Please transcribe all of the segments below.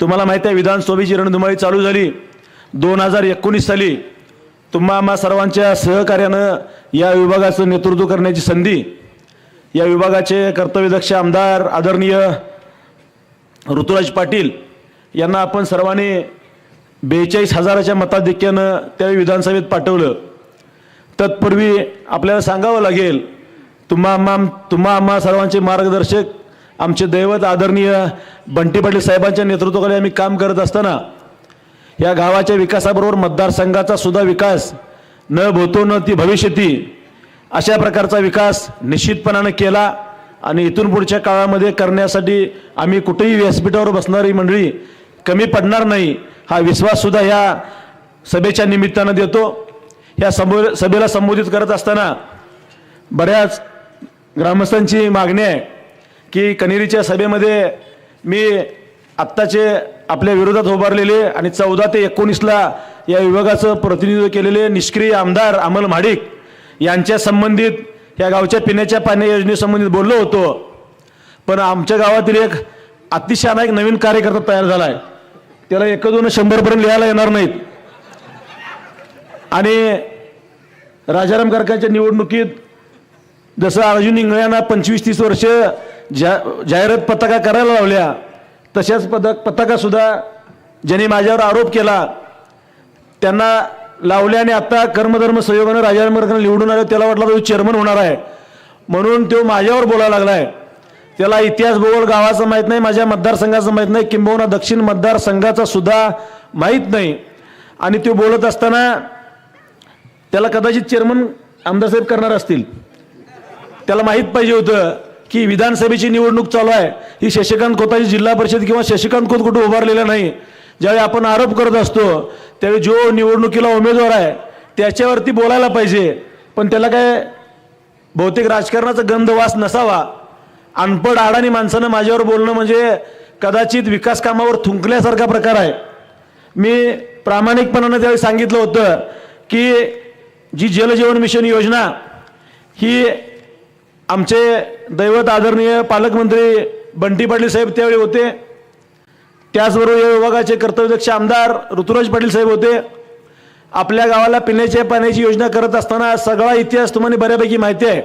तुम्हाला माहिती आहे विधानसभेची रणधुमाळी चालू झाली. दोन हजार एकोणीस साली तुम्हा आम्हा सर्वांच्या सहकार्यानं या विभागाचं नेतृत्व करण्याची संधी या विभागाचे कर्तव्यदक्ष आमदार आदरणीय ऋतुराज पाटील यांना आपण सर्वांनी बेचाळीस हजाराच्या मताधिक्यानं त्यावेळी विधानसभेत पाठवलं. तत्पूर्वी आपल्याला सांगावं लागेल तुम्हा आम्हा तुम्हा आम्हा सर्वांचे मार्गदर्शक आमचे दैवत आदरणीय बंटी पाटील साहेबांच्या नेतृत्वाखाली आम्ही काम करत असताना या गावाच्या विकासाबरोबर मतदारसंघाचा सुद्धा विकास न भूतो न ती भविष्यती अशा प्रकारचा विकास निश्चितपणानं केला आणि इथून पुढच्या काळामध्ये करण्यासाठी आम्ही कुठेही व्यासपीठावर बसणारी मंडळी कमी पडणार नाही हा विश्वाससुद्धा ह्या सभेच्या निमित्तानं देतो. ह्या समो सभेला संबोधित करत असताना बऱ्याच ग्रामस्थांची मागणी आहे. की कनेरीच्या सभेमध्ये मी आत्ताचे आपल्या विरोधात उभारलेले आणि चौदा ते एकोणीसला या विभागाचं प्रतिनिधित्व केलेले निष्क्रिय आमदार अमल महाडिक यांच्या संबंधित या गावच्या पिण्याच्या पाणी योजनेसंबंधित बोललो होतो. पण आमच्या गावातील एक अतिशय एक नवीन कार्यकर्ता तयार झाला आहे त्याला एक दोन शंभरपर्यंत लिहायला येणार नाहीत. आणि राजाराम कारखान्याच्या निवडणुकीत जसं अर्जुन इंगळ्यांना पंचवीस तीस वर्ष जा जाहिरात पताका करायला लावल्या तशाच पदक पताकासुद्धा ज्यांनी माझ्यावर आरोप केला त्यांना लावले आणि आता कर्मधर्म संयोगानं राजाराम निवडून आलं त्याला वाटलं तो चेअरमन होणार आहे. म्हणून तो माझ्यावर बोलायला लागलाय. त्याला इतिहास भूगोल गावाचं माहीत नाही माझ्या मतदारसंघाचं माहीत नाही किंबहुना दक्षिण मतदारसंघाचा सुद्धा माहीत नाही. आणि तो बोलत असताना त्याला कदाचित चेअरमन आमदार साहेब करणार असतील. त्याला माहीत पाहिजे होतं. की विधानसभेची निवडणूक चालू आहे. ही शशिकांत खोताची जिल्हा परिषद किंवा शशिकांत खोत कुठे उभारलेला नाही. ज्यावेळी आपण आरोप करत असतो त्यावेळी जो निवडणुकीला उमेदवार आहे त्याच्यावरती बोलायला पाहिजे. पण त्याला काय बहुतेक राजकारणाचा गंधवास नसावा. अनपड आडाणी माणसानं माझ्यावर बोलणं म्हणजे कदाचित विकास कामावर थुंकल्यासारखा प्रकार आहे. मी प्रामाणिकपणानं त्यावेळी सांगितलं होतं की जी जलजीवन मिशन योजना ही आमचे दैवत आदरणीय पालकमंत्री बंटी पाटील साहेब त्यावेळी होते. त्याचबरोबर या विभागाचे कर्तव्यदक्ष आमदार ऋतुराज पाटील साहेब होते. आपल्या गावाला पिण्याच्या पाण्याची योजना करत असताना सगळा इतिहास तुम्हाला बऱ्यापैकी माहिती आहे.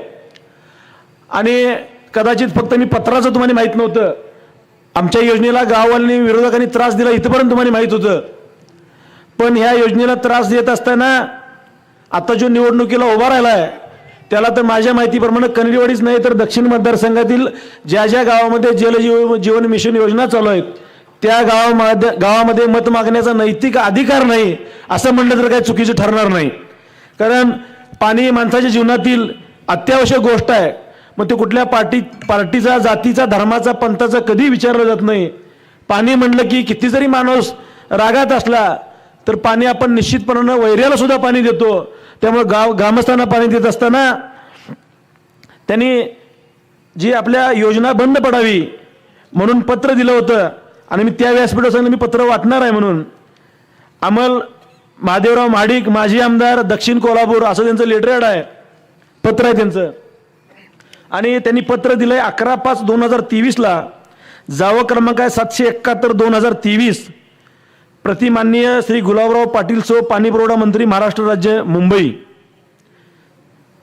आणि कदाचित फक्त मी पत्राचं तुम्हाला माहीत नव्हतं. आमच्या योजनेला गाववाल्यांनी विरोधकांनी त्रास दिला इथपर्यंत तुम्हाला माहीत होतं. पण ह्या योजनेला त्रास देत असताना आता जो निवडणुकीला उभा राहिला आहे त्याला तर माझ्या माहितीप्रमाणे कनेरीवाडीच नाही तर दक्षिण मतदारसंघातील ज्या ज्या गावामध्ये जलजीव जीवन मिशन योजना चालू आहेत त्या गावामध्ये गावामध्ये मत मागण्याचा नैतिक अधिकार नाही असं म्हणलं तर काही चुकीचं ठरणार नाही. कारण पाणी माणसाच्या जीवनातील अत्यावश्यक गोष्ट आहे. मग ते कुठल्या पार्टी पार्टीचा जातीचा धर्माचा पंथाचा कधी विचारलं जात नाही. पाणी म्हणलं की किती जरी माणूस रागात असला तर पाणी आपण निश्चितपणानं वैऱ्याला सुद्धा पाणी देतो. त्यामुळे गाव ग्रामस्थांना पाणी देत असताना त्यांनी जी आपल्या योजना बंद पडावी म्हणून पत्र दिलं होतं. आणि मी त्या व्यासपीठावर सांगितलं मी पत्र वाटणार आहे म्हणून. अमल महादेवराव महाडिक माजी आमदार दक्षिण कोल्हापूर असं त्यांचं लेटरेड आहे. पत्र आहे त्यांचं. आणि त्यांनी पत्र दिलंय अकरा पाच दोन हजार तेवीसला. जावं क्रमांक आहे सातशे एकाहत्तर दोन हजार तेवीस. प्रतिमाननीय श्री गुलाबराव पाटील सो पाणी पुरवठा मंत्री महाराष्ट्र राज्य मुंबई.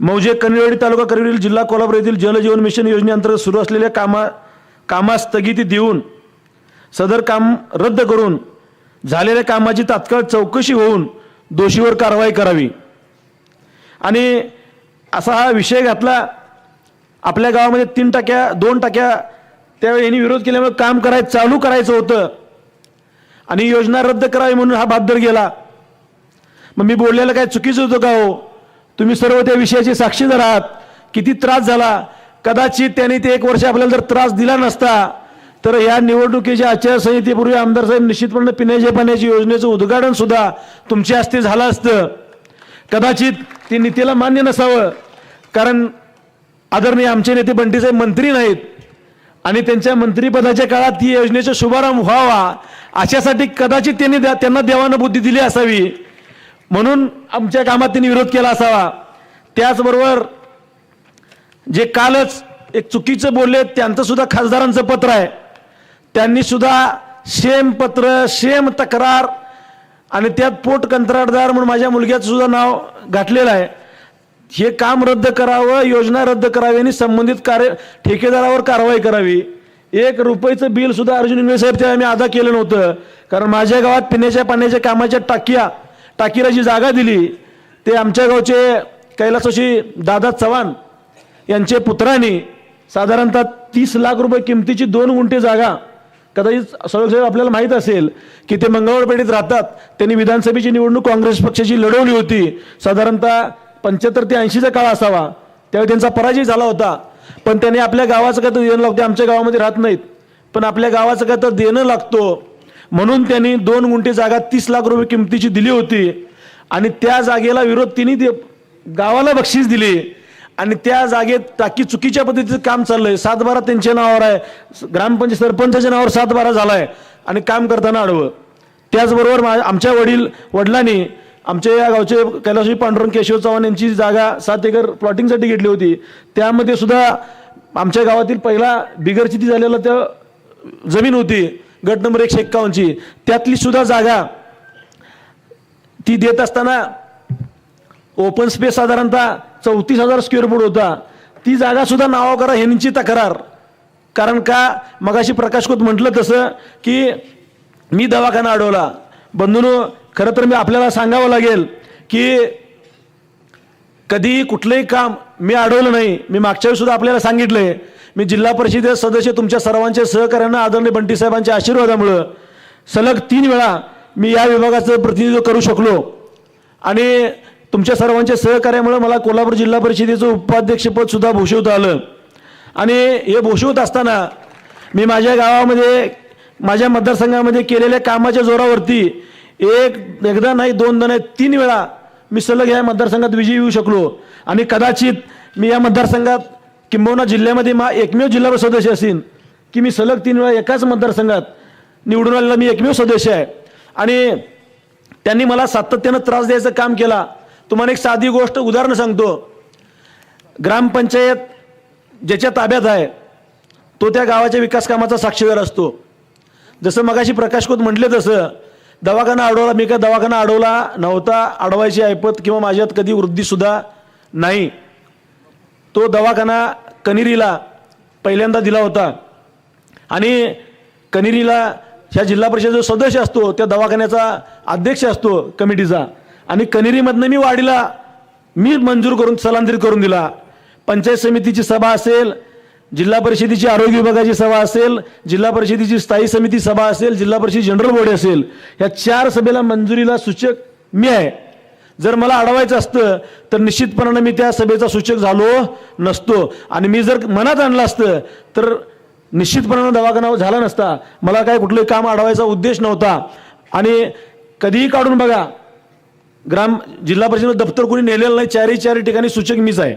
मौजे कनेवाडी तालुका करवीर जिल्हा कोल्हापूर येथील जलजीवन मिशन योजनेअंतर्गत सुरू असलेल्या कामा कामास स्थगिती देऊन सदर काम रद्द करून झालेल्या कामाची तात्काळ चौकशी होऊन दोषीवर कारवाई करावी. आणि असा हा विषय घातला आपल्या गावामध्ये तीन टाक्या दोन टाक्या त्यावेळी यांनी विरोध केल्यामुळे काम करायचं चालू करायचं होतं. आणि योजना रद्द करावी म्हणून हा बादर गेला. मग मी बोललेलं काय चुकीचं होतं का हो? तुम्ही सर्व त्या विषयाचे साक्षीदार आहात किती त्रास झाला. कदाचित त्यांनी ते एक वर्ष आपल्याला जर त्रास दिला नसता तर या निवडणुकीच्या आचारसंहितेपूर्वी आमदार साहेब निश्चितपणे पिण्याच्या पाण्याची योजनेचं उद्घाटन सुद्धा तुमच्या हस्ते झालं असतं. कदाचित ते नीतीला मान्य नसावं कारण आदरणीय आमचे नेते बंटीसाहेब मंत्री नाहीत. आणि त्यांच्या मंत्रिपदाच्या काळात ही योजनेचा शुभारंभ व्हावा अशासाठी कदाचित त्यांनी द्या- त्यांना देवानं बुद्धी दिली असावी. म्हणून आमच्या कामात त्यांनी विरोध केला असावा. त्याचबरोबर जे कालच एक चुकीचं बोलले त्यांचं सुद्धा खासदारांचं पत्र आहे. त्यांनी सुद्धा सेम पत्र सेम तक्रार आणि त्यात पोट कंत्राटदार म्हणून माझ्या मुलग्याचं सुद्धा नाव घातलेलं आहे. हे काम रद्द करावं योजना रद्द करावी आणि संबंधित कार्य ठेकेदारावर कारवाई करावी. एक रुपयाचं बिल सुद्धा अर्जुन इंगळे साहेब तेव्हा मी अदा केलं नव्हतं. कारण माझ्या गावात पिण्याच्या पाण्याच्या कामाच्या टाक्या टाकीला जी जागा दिली ते आमच्या गावचे कैलासोशी दादा चव्हाण यांचे पुत्रांनी साधारणतः तीस लाख रुपये किमतीची दोन गुंठे जागा कदाचित सौरभ साहेब आपल्याला माहीत असेल की ते मंगळवारपेठेत राहतात. त्यांनी विधानसभेची निवडणूक काँग्रेस पक्षाची लढवली होती. साधारणतः पंच्याहत्तर ते ऐंशीचा काळ असावा. त्यावेळी त्यांचा पराजय झाला होता. पण त्याने आपल्या गावाचं काय तर देणं लागतं आमच्या गावामध्ये राहत नाहीत. पण आपल्या गावाचं काय तर देणं लागतो. म्हणून त्यांनी दोन गुंठे जागा तीस लाख रुपये किमतीची दिली होती. आणि त्या जागेला विरोध तिने दे गावाला बक्षीस दिली. आणि त्या जागेत टाकी चुकीच्या पद्धतीचं काम चाललंय. सात बारा त्यांच्या नावावर आहे. ग्रामपंचायत सरपंचाच्या नावावर सात बारा झालाय. आणि काम करताना आडवं. त्याचबरोबर मा आमच्या वडील वडिलांनी आमच्या या गावचे कैलाशी पांडुरंग केशव चव्हाण यांची जागा सात एकर प्लॉटिंगसाठी घेतली होती. त्यामध्ये सुद्धा आमच्या गावातील पहिला बिगरचिती झालेला त्या जमीन होती गट नंबर एकशे एक्कावन्नची. त्यातली सुद्धा जागा ती देत असताना ओपन स्पेस साधारणतः चौतीस हजार स्क्वेअर फूट होता. ती जागा सुद्धा नावा करा ह्यांची तक्रार. कारण का? मगाशी प्रकाशकोत म्हटलं तसं की मी दवाखाना अडवला. बंधून खरं तर मी आपल्याला सांगावं लागेल की कधी कुठलंही काम मी अडवलं नाही. मी मागच्या वेळीसुद्धा आपल्याला आपल्याला सांगितलंय. मी जिल्हा परिषदेचे सदस्य तुमच्या सर्वांच्या सहकार्यानं आदरणीय बंटी साहेबांच्या आशीर्वादामुळं सलग तीन वेळा मी या विभागाचं प्रतिनिधित्व करू शकलो. आणि तुमच्या सर्वांच्या सहकार्यामुळे मला कोल्हापूर जिल्हा परिषदेचं उपाध्यक्षपदसुद्धा भूषवता आलं. आणि हे भूषवत असताना मी माझ्या गावामध्ये माझ्या मतदारसंघामध्ये केलेल्या कामाच्या जोरावरती एक एकदा नाही दोनदा नाही तीन वेळा मी सलग या मतदारसंघात विजयी येऊ शकलो. आणि कदाचित मी या मतदारसंघात किंबहुना जिल्ह्यामध्ये मा एकमेव जिल्हा सदस्य असेन की मी सलग तीन वेळा एकाच मतदारसंघात निवडून आलेला मी एकमेव सदस्य आहे. आणि त्यांनी मला सातत्यानं त्रास द्यायचं काम केला. तुम्हाला एक साधी गोष्ट उदाहरण सांगतो. ग्रामपंचायत ज्याच्या ताब्यात आहे तो त्या गावाच्या विकास कामाचा साक्षीदार असतो. जसं मगाशी प्रकाशकोत म्हटले तसं दवाखाना अडवला मी काय दवाखाना अडवला नव्हता अडवायची ऐपत किंवा माझ्यात कधी वृद्धीसुद्धा नाही. तो दवाखाना कनेरीला पहिल्यांदा दिला होता. आणि कनेरीला ह्या जिल्हा परिषद जो सदस्य असतो त्या दवाखान्याचा अध्यक्ष असतो कमिटीचा. आणि कनेरीमधनं मी वाडीला मी मंजूर करून स्थलांतरित करून दिला. पंचायत समितीची सभा असेल जिल्हा परिषदेची आरोग्य विभागाची सभा असेल जिल्हा परिषदेची स्थायी समिती सभा असेल जिल्हा परिषद जनरल बॉडी असेल या चार सभेला मंजुरीला सूचक मी आहे. जर मला अडवायचं असतं तर निश्चितपणानं मी त्या सभेचा सूचक झालो नसतो. आणि मी जर मनात आणलं असतं तर निश्चितपणानं दवाखाना झाला नसता. मला काय कुठलंही काम अडवायचा उद्देश नव्हता. आणि कधीही काढून बघा ग्राम जिल्हा परिषद दफ्तर कोणी नेलेलं नाही चारही चारही ठिकाणी सूचक मीच आहे.